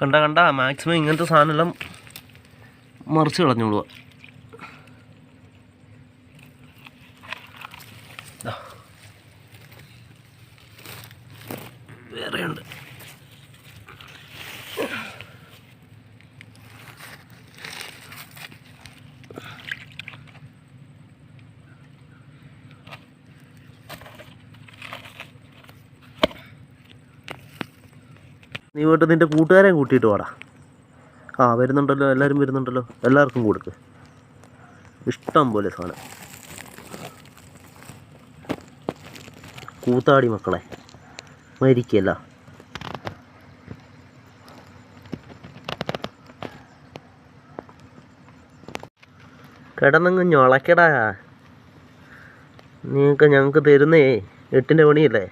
കണ്ട കണ്ട മാക്സിമം ഇങ്ങനത്തെ സാധനമെല്ലാം മറിച്ച് കളഞ്ഞോളുക വേറെയുണ്ട്. നീ പോയിട്ട് നിന്റെ കൂട്ടുകാരെയും കൂട്ടിയിട്ട് വാടാ. ആ വരുന്നുണ്ടല്ലോ എല്ലാവരും വരുന്നുണ്ടല്ലോ. എല്ലാവർക്കും കൊടുക്ക്. ഇഷ്ടം പോലെ സാധനം. കൂത്താടി മക്കളെ മരിക്കല്ല. കിടന്നങ്ങ് ഞൊളക്കടാ. നിങ്ങൾക്ക് ഞങ്ങൾക്ക് തരുന്നേ എട്ടിന്റെ പണിയല്ലേ?